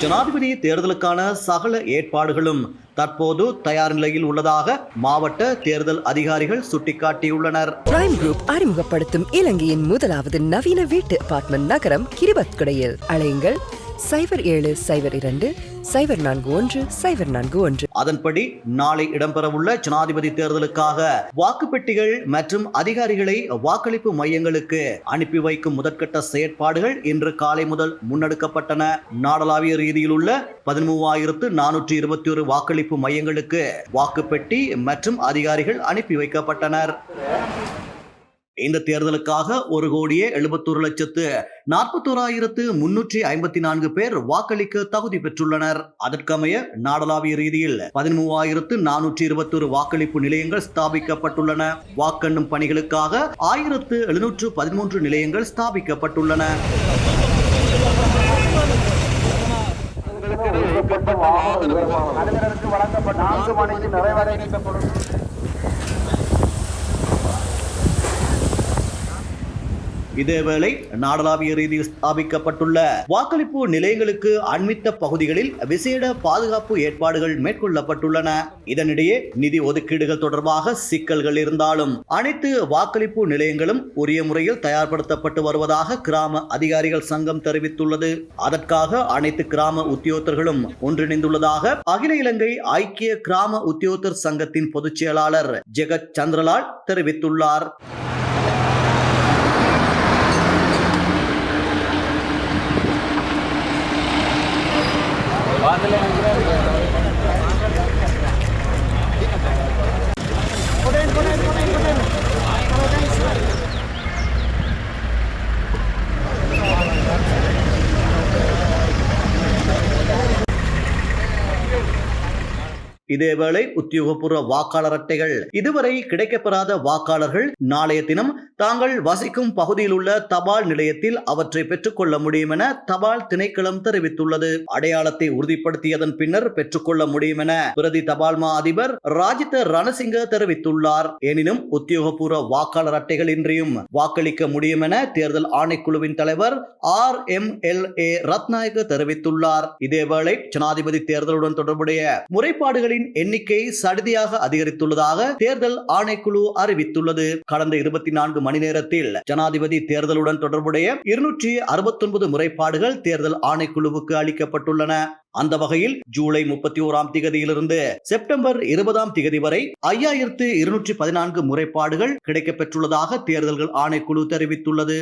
ஜனாதிபதி தேர்தலுக்கான சகல ஏற்பாடுகளும் தற்போது தயார் நிலையில் உள்ளதாக மாவட்ட தேர்தல் அதிகாரிகள் சுட்டிக்காட்டியுள்ளனர். பிரைம் குரூப் அறிமுகப்படுத்தும் இலங்கையின் முதலாவது நவீன வீட்டு அபார்ட்மெண்ட் நகரம் கிரிபத்குடையில் அழையுங்கள் சைபர் ஏழு சைபர் இரண்டு சைபர் நான்கு ஒன்று சைபர் நான்கு ஒன்று. அதன்படி நாளை இடம்பெறவுள்ள ஜனாதிபதி தேர்தலுக்காக வாக்குப்பெட்டிகள் மற்றும் அதிகாரிகளை வாக்களிப்பு மையங்களுக்கு அனுப்பி வைக்கும் முதற்கட்ட செயற்பாடுகள் இன்று காலை முதல் முன்னெடுக்கப்பட்டன. நாடளாவிய ரீதியில் உள்ள பதிமூவாயிரத்து நானூற்றி இருபத்தி ஒரு வாக்களிப்பு மையங்களுக்கு வாக்குப்பெட்டி மற்றும் அதிகாரிகள் அனுப்பி வைக்கப்பட்டனர். இந்த தேர்தலுக்காக ஒரு கோடியே எழுபத்தொரு லட்சத்து நாற்பத்தோராயிரத்து முன்னூற்றி ஐம்பத்தி நான்கு பேர் வாக்களிக்க தகுதி பெற்றுள்ளனர். அதற்கமைய நாடளாவிய ரீதியில் பதிமூவாயிரத்து நானூற்றி இருபத்தொரு வாக்களிப்பு நிலையங்கள் ஸ்தாபிக்கப்பட்டுள்ளன. வாக்கெண்ணும் பணிகளுக்காக ஆயிரத்து எழுநூற்று பதிமூன்று நிலையங்கள் ஸ்தாபிக்கப்பட்டுள்ளன. வழங்கப்பட்ட நான்கு மணிக்கு நிறைவடைகின்ற இதேவேளை நாடளாவிய ரீதியில் ஸ்தாபிக்கப்பட்டுள்ள வாக்களிப்பு நிலையங்களுக்கு அண்மித்த பகுதிகளில் விசேட பாதுகாப்பு ஏற்பாடுகள் மேற்கொள்ளப்பட்டுள்ளன. இதனிடையே நிதி ஒதுக்கீடுகள் தொடர்பாக சிக்கல்கள் இருந்தாலும் அனைத்து வாக்களிப்பு நிலையங்களும் உரிய முறையில் தயார்படுத்தப்பட்டு வருவதாக கிராம அதிகாரிகள் சங்கம் தெரிவித்துள்ளது. அதற்காக அனைத்து கிராம உத்தியோகத்தர்களும் ஒன்றிணைந்துள்ளதாக அகில இலங்கை ஐக்கிய கிராம உத்தியோகத்தர் சங்கத்தின் பொதுச் செயலாளர் ஜெகத் சந்திரலால் தெரிவித்துள்ளார். அதில் இதேவேளை உத்தியோகபூர்வ வாக்காளர் அட்டைகள். இதுவரை கிடைக்கப்பெறாத வாக்காளர்கள் நாளைய தினம் தாங்கள் வசிக்கும் பகுதியில் உள்ள தபால் நிலையத்தில் அவற்றை பெற்றுக்கொள்ள முடியும் என தபால் திணைக்களம் தெரிவித்துள்ளது. அடையாளத்தை உறுதிப்படுத்தியதன் பின்னர் பெற்றுக்கொள்ள முடியும் என பிரதி தபால் மா அதிபர் ராஜித ரணசிங்க தெரிவித்துள்ளார். எனினும் உத்தியோகபூர்வ வாக்காளர் அட்டைகள் இன்றியும் வாக்களிக்க முடியும் என தேர்தல் ஆணைக்குழுவின் தலைவர் R M L A Ratnayake தெரிவித்துள்ளார். இதேவேளை ஜனாதிபதி தேர்தலுடன் தொடர்புடைய முறைப்பாடுகளின் எண்ணிக்கை சடுதியாக அதிகரித்துள்ளதாக தேர்தல் ஆணைக்குழு அறிவித்துள்ளது. கடந்த இருபத்தி நான்கு மணி நேரத்தில் ஜனாதிபதி தேர்தலுடன் தொடர்புடைய இருநூற்றி அறுபத்தொன்பது முறைப்பாடுகள் தேர்தல் ஆணைக்குழுவுக்கு அளிக்கப்பட்டுள்ளன. அந்த வகையில் ஜூலை முப்பத்தி ஓராம் திகதியிலிருந்து செப்டம்பர் இருபதாம் திகதி வரை ஐயாயிரத்து இருநூற்றி பதினான்கு முறைப்பாடுகள் கிடைக்கப்பெற்றுள்ளதாக தேர்தல்கள் ஆணைக்குழு தெரிவித்துள்ளது.